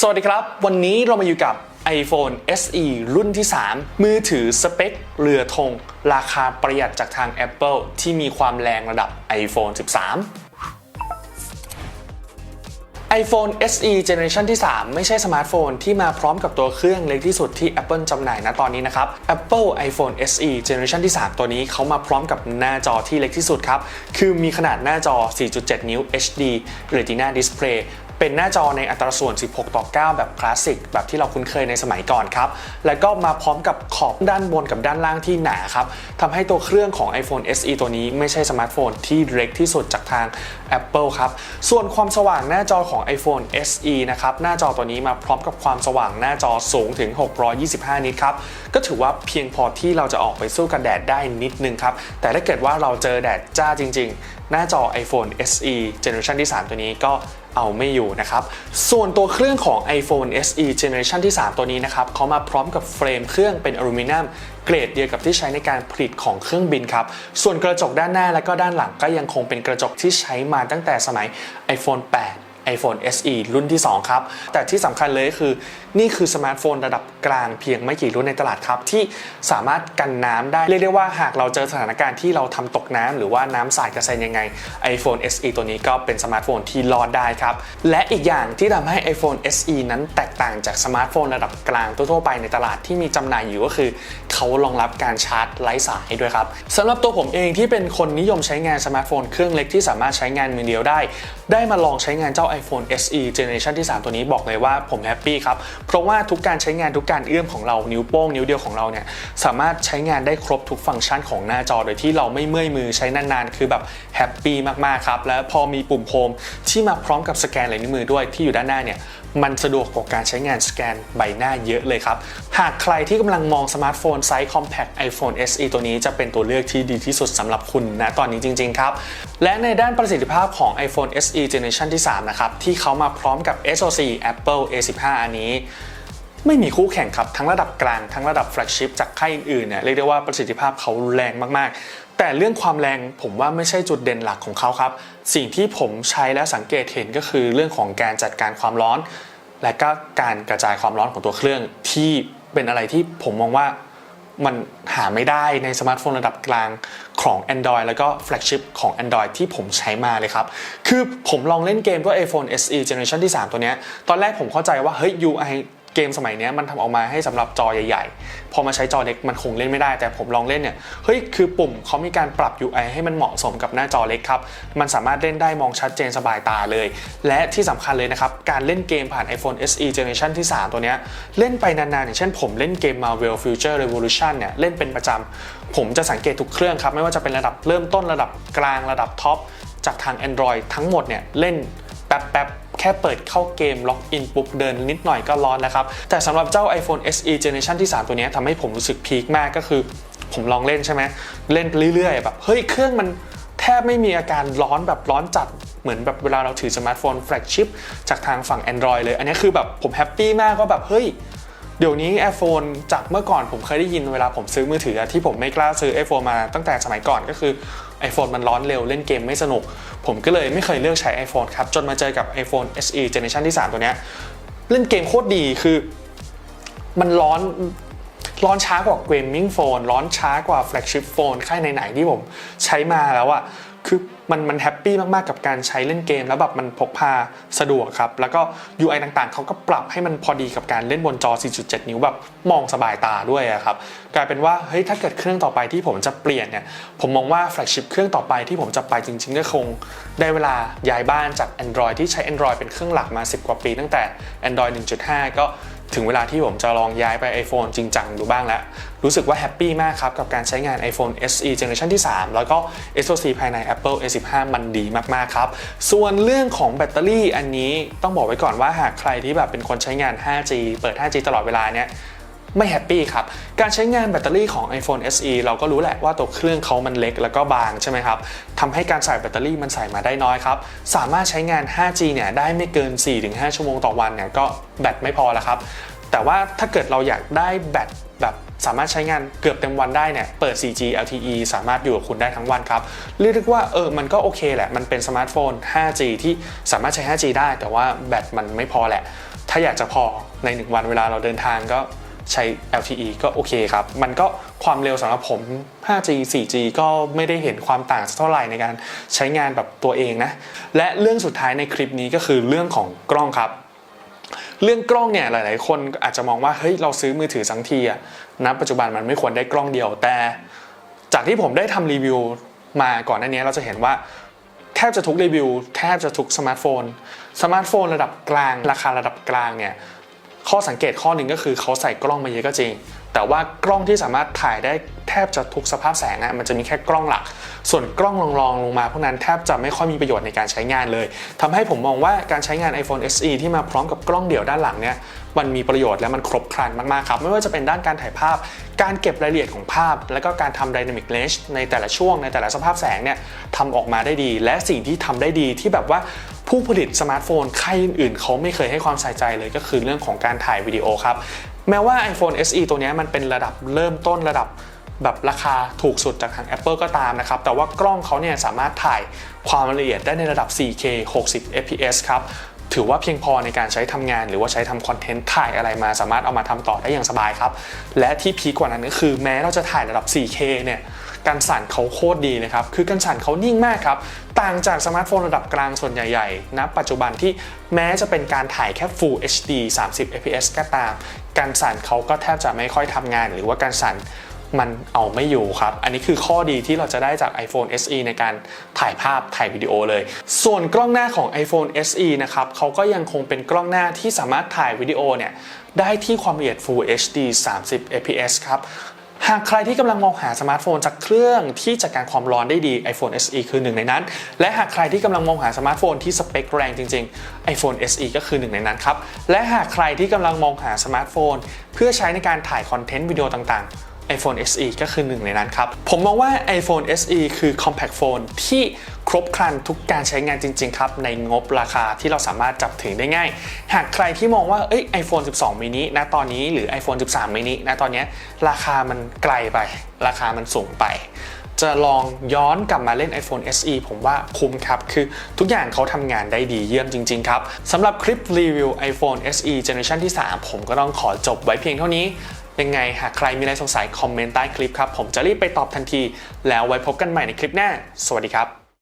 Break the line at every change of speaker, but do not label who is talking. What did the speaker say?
สวัสดีครับ วันนี้เรามาอยู่กับ iPhone SE รุ่นที่ 3 มือถือสเปคเรือธงราคาประหยัดจากทาง Apple ที่มีความแรงระดับ iPhone 13 iPhone SE Generation ที่ 3 ไม่ใช่สมาร์ทโฟนที่มาพร้อมกับตัวเครื่องเล็กที่สุดที่ Apple จำหน่ายณตอนนี้นะครับ Apple iPhone SE Generation ที่ 3 ตัวนี้เขามาพร้อมกับหน้าจอที่เล็กที่สุดครับ คือมีขนาดหน้าจอ 4.7 นิ้ว HD Retina Display เป็นหน้าจอในอัตราส่วน 16 ต่อ 9 แบบคลาสสิกแบบที่เราคุ้นเคยในสมัยก่อนครับ แล้วก็มาพร้อมกับขอบด้านบนกับด้านล่างที่หนาครับทำให้ตัวเครื่องของ iPhone SE ตัวนี้ไม่ใช่สมาร์ทโฟนที่เล็กที่สุดจากทาง Apple ครับ ส่วนความสว่างหน้าจอของ iPhone SE นะครับ หน้าจอตัวนี้มาพร้อมกับความสว่างหน้าจอสูงถึง 625 นิตครับ ก็ถือว่าเพียงพอที่เราจะออกไปสู้กับแดดได้นิดนึงครับ แต่ถ้าเกิดว่าเราเจอแดดจ้าจริง ๆ หน้าจอ iPhone SE Generation ที่ 3 ตัวนี้ก็เอาไม่อยู่นะครับ ส่วนตัวเครื่องของ iPhone SE Generation ที่ 3 ตัวนี้นะครับเขามาพร้อมกับเฟรมเครื่องเป็นอลูมิเนียมเกรดเดียวกับที่ใช้ในการผลิตของเครื่องบินครับ ส่วนกระจกด้านหน้าและก็ด้านหลังก็ยังคงเป็นกระจกที่ใช้มาตั้งแต่สมัย iPhone 8 iPhone SE รุ่นที่ 2 ครับ แต่ที่สำคัญเลยคือ นี่คือสมาร์ทโฟนระดับกลางเพียงไม่กี่รุ่นในตลาดครับ ที่สามารถกันน้ำได้ เรียกได้ว่าหากเราเจอสถานการณ์ที่เราทำตกน้ำหรือว่าน้ำสาดกระเซ็นยังไง iPhone SE ตัวนี้ก็เป็นสมาร์ทโฟนที่รอดได้ครับ และอีกอย่างที่ทำให้ iPhone SE นั้นแตกต่างจากสมาร์ทโฟนระดับกลางทั่วๆไปในตลาดที่มีจำหน่ายอยู่ก็คือ เขารองรับการชาร์จไร้สายด้วยครับสำหรับตัวผมเองที่เป็นคนนิยมใช้งานสมาร์ทโฟนเครื่องเล็กที่สามารถใช้งานมือเดียวได้ ได้มาลองใช้งานเจ้า iPhone SE Generation ที่ 3 ตัวนี้บอกเลยว่าผมแฮปปี้ครับ เพราะว่าทุกการใช้งานทุกการเอื้อมของเรานิ้วโป้งนิ้วเดียวของเราเนี่ยสามารถใช้งานได้ครบทุกฟังก์ชันของหน้าจอโดยที่เราไม่เมื่อยมือใช้นานๆ คือแบบแฮปปี้มากๆครับ และพอมีปุ่มโฮมที่มาพร้อมกับสแกนลายนิ้วมือด้วยที่อยู่ด้านหน้าเนี่ย มันสะดวกกว่าการใช้งานสแกนใบหน้าเยอะเลยครับ หากใครที่กำลังมองสมาร์ทโฟนไซส์ compact iPhone SE ตัวนี้จะเป็นตัวเลือกที่ดีที่สุดสำหรับคุณนะตอนนี้จริง ๆ ครับ และในด้านประสิทธิภาพของ iPhone SE Generation ที่ 3 นะครับ ที่เขามาพร้อมกับ SoC Apple A15 อันนี้ ไม่มีคู่แข่งครับ ทั้งระดับกลางทั้งระดับแฟลกชิพจากค่ายอื่นๆเนี่ยเรียกได้ว่าประสิทธิภาพเขาแรงมากๆ แต่เรื่องความแรงผมว่าไม่ใช่จุดเด่นหลักของเขาครับ สิ่งที่ผมใช้และสังเกตเห็นก็คือเรื่องของการจัดการความร้อน และก็การกระจายความร้อนของตัวเครื่องที่เป็นอะไรที่ผมมองว่ามันหาไม่ได้ในสมาร์ทโฟนระดับกลางของ Android แล้วก็แฟลกชิพของ Android ที่ผมใช้มาเลยครับ คือผมลองเล่นเกมด้วย iPhone SE Generation ที่ 3 ตัวเนี้ยตอนแรกผมเข้าใจว่า เฮ้ย UI เกมสมัยนี้มันทำออกมาให้สำหรับจอใหญ่ๆ พอมาใช้จอเล็กมันคงเล่นไม่ได้ แต่ผมลองเล่นเนี่ย เฮ้ย คือปุ่มเขามีการปรับ UI ให้มันเหมาะสมกับหน้าจอเล็กครับ มันสามารถเล่นได้มองชัดเจนสบายตาเลย และที่สำคัญเลยนะครับ การเล่นเกมผ่าน iPhone SE Generation ที่ 3 ตัวเนี้ยเล่นไปนานๆ อย่างเช่นผมเล่นเกม Marvel Future Revolution เนี่ยเล่นเป็นประจำผมจะสังเกตทุกเครื่องครับไม่ว่าจะเป็นระดับเริ่มต้นระดับกลางระดับท็อปจากทาง Android ทั้งหมดเนี่ยเล่นแป๊บๆ แค่เปิดเข้าเกมล็อกอินปุ๊บเดินนิดหน่อยก็ร้อนแล้วครับ แต่สำหรับเจ้า iPhone SE Generation ที่ 3 ตัวนี้ทำให้ผมรู้สึกพีคมากก็คือ ผมลองเล่นใช่ไหมเล่นเรื่อยๆแบบเฮ้ยเครื่องมันแทบไม่มีอาการร้อนแบบร้อนจัดเหมือนแบบเวลาเราถือสมาร์ทโฟนแฟลกชิพจากทางฝั่ง Android เลย อันนี้คือแบบผมแฮปปี้มากว่าแบบเฮ้ยเดี๋ยวนี้ iPhone จากเมื่อก่อนผมเคยได้ยินเวลาผมซื้อมือถือที่ผมไม่กล้าซื้อ iPhone มาตั้งแต่สมัยก่อนก็คือ iPhone มันร้อนเร็วเล่นเกมไม่สนุก ผมก็เลยไม่เคยเลือกใช้ iPhone ครับ จนมาเจอกับ iPhone SE Generation ที่ 3 ตัวเนี้ยเล่นเกมโคตรดีคือ มันร้อนร้อนช้ากว่าเกมมิ่งโฟนร้อนช้ากว่าแฟลกชิพโฟนค่ายไหนๆที่ผมใช้มาแล้วอะ คือมันมันแฮปปี้มาก ๆ กับการใช้เล่นเกม แล้วแบบมันพกพาสะดวกครับ แล้วก็ UI ต่างๆ เขาก็ปรับให้มันพอดีกับการเล่นบนจอ 4.7 นิ้วแบบมองสบายตาด้วยครับ กลายเป็นว่าเฮ้ยถ้าเกิดเครื่องต่อไปที่ผมจะเปลี่ยนเนี่ยผมมองว่าแฟลกชิพเครื่องต่อไปที่ผมจะไปจริง ๆ ก็คง ได้เวลาย้ายบ้านจาก Android ที่ใช้ Android เป็นเครื่องหลักมา 10 กว่าปี ตั้งแต่ Android 1.5 ก็ ถึงเวลาที่ผมจะลองย้ายไป iPhone จริงจังดูบ้างแล้ว รู้สึกว่าแฮปปี้มากครับ กับการใช้งาน iPhone SE เจเนอเรชันที่ 3 แล้วก็ SoC ภายใน Apple A15 มันดีมาก ๆ ครับ ส่วนเรื่องของแบตเตอรี่อันนี้ต้องบอกไว้ก่อนว่าหากใครที่แบบเป็นคนใช้งาน 5G เปิด 5G ตลอดเวลาเนี่ย ไม่แฮปปี้ครับ การใช้งานแบตเตอรี่ของ iPhone SE เราก็รู้แหละว่าตัวเครื่องเขามันเล็กแล้วก็บางใช่ไหมครับทำให้การใส่แบตเตอรี่มันใส่มาได้น้อยครับ สามารถใช้งาน 5G เนี่ยได้ไม่เกิน 4-5 ชั่วโมงต่อวันเนี่ยก็แบตไม่พอแล้วครับ แต่ว่าถ้าเกิดเราอยากได้แบตแบบสามารถใช้งานเกือบเต็มวันได้เนี่ย เปิด 4G LTE สามารถอยู่กับคุณได้ทั้งวันครับ เรียกว่าเออ มันก็โอเคแหละ มันเป็นสมาร์ทโฟน 5G ที่สามารถใช้ 5G ได้ แต่ว่าแบตมันไม่พอแหละ ถ้าอยากจะพอใน 1 วันเวลาเราเดินทางก็ ใช้ LTE ก็โอเคครับ มันก็ความเร็วสำหรับผม 5G 4G ก็ไม่ได้เห็นความต่างสักเท่าไหร่ในการใช้งานแบบตัวเองนะ และเรื่องสุดท้ายในคลิปนี้ก็คือเรื่องของกล้องครับ เรื่องกล้องเนี่ยหลาย ๆ คนอาจจะมองว่าเฮ้ยเราซื้อมือถือสังทีอะณปัจจุบันมันไม่ควรได้กล้องเดียวแต่ จากที่ผมได้ทำรีวิวมาก่อนหน้านี้เราจะเห็นว่าแทบจะทุกรีวิวแทบจะทุกสมาร์ทโฟน สมาร์ทโฟนระดับกลาง ราคาระดับกลางเนี่ย ข้อสังเกตข้อหนึ่งก็คือเขาใส่กล้องมาเยอะก็จริง แต่ว่ากล้องที่สามารถถ่ายได้แทบจะทุกสภาพแสงอะมันจะมีแค่กล้องหลัก ส่วนกล้องรองๆลงมาพวกนั้นแทบจะไม่ค่อยมีประโยชน์ในการใช้งานเลยทำให้ผมมองว่าการใช้งาน iPhone SE ที่มาพร้อมกับกล้องเดี่ยวด้านหลังเนี่ยมันมีประโยชน์และมันครบครันมากๆครับ ไม่ว่าจะเป็นด้านการถ่ายภาพ การเก็บรายละเอียดของภาพ แล้วก็การทำ Dynamic Range ในแต่ละช่วงในแต่ละสภาพแสงเนี่ยทำออกมาได้ดี และสิ่งที่ทำได้ดีที่แบบว่า ผู้ผลิตสมาร์ทโฟนค่ายอื่นๆเขาไม่เคยให้ความใส่ใจเลยก็คือเรื่องของการถ่ายวิดีโอครับ แม้ว่า iPhone SE ตัวนี้มันเป็นระดับเริ่มต้นระดับแบบราคาถูกสุดจากทาง Apple ก็ตามนะครับ แต่ว่ากล้องเขาเนี่ยสามารถถ่ายความละเอียดได้ในระดับ 4K 60 fps ครับ ถือว่าเพียงพอในการใช้ทำงาน หรือว่าใช้ทำคอนเทนต์ถ่ายอะไรมาสามารถเอามาทำต่อได้อย่างสบายครับ และที่พีกว่านั้นก็คือแม้เราจะถ่ายระดับ 4K เนี่ย การสั่นเขาโคตรดีเลยครับ คือการสั่นเขานิ่งมากครับ ต่างจากสมาร์ทโฟนระดับกลางส่วนใหญ่ๆณปัจจุบันที่แม้จะเป็นการถ่ายแค่ Full HD 30 fps ก็ตาม การสั่นเขาก็แทบจะไม่ค่อยทำงาน หรือว่าการสั่นมันเอาไม่อยู่ครับ อันนี้คือข้อดีที่เราจะได้จาก iPhone SE ในการถ่ายภาพถ่ายวิดีโอเลย ส่วนกล้องหน้าของ iPhone SE นะครับเขาก็ยังคงเป็นกล้องหน้าที่สามารถถ่ายวิดีโอเนี่ยได้ที่ความละเอียด Full HD 30 fps ครับ หากใครที่กำลังมองหาสมาร์ทโฟนจากเครื่องที่จัดการความร้อนได้ดี iPhone SE คือหนึ่งในนั้น และหากใครที่กำลังมองหาสมาร์ทโฟนที่สเปคแรงจริง ๆ iPhone SE ก็คือหนึ่งในนั้นครับและหากใครที่กำลังมองหาสมาร์ทโฟน เพื่อใช้ในการถ่ายคอนเทนต์วิดีโอต่างๆ iPhone SE ก็คือหนึ่งในนั้นครับ ผมมองว่า iPhone SE คือ compact phone ที่ครบครันทุกการใช้งานจริง ๆ ครับ ในงบราคาที่เราสามารถจับถึงได้ง่าย หากใครที่มองว่าเอ้ย iPhone 12 mini ณตอนนี้หรือ iPhone 13 mini ณตอนนี้ราคามันไกลไป ราคามันสูงไปจะลองย้อนกลับมาเล่น iPhone SE ผมว่าคุ้มครับ คือทุกอย่างเขาทำงานได้ดีเยี่ยมจริง ๆ ครับสำหรับคลิปรีวิว iPhone SE Generation ที่ 3 ผมก็ต้องขอจบไว้เพียงเท่านี้ ยังไงหากใครมีอะไรสงสัยคอมเมนต์ใต้คลิปครับ ผมจะรีบไปตอบทันที แล้วไว้พบกันใหม่ในคลิปหน้า สวัสดีครับ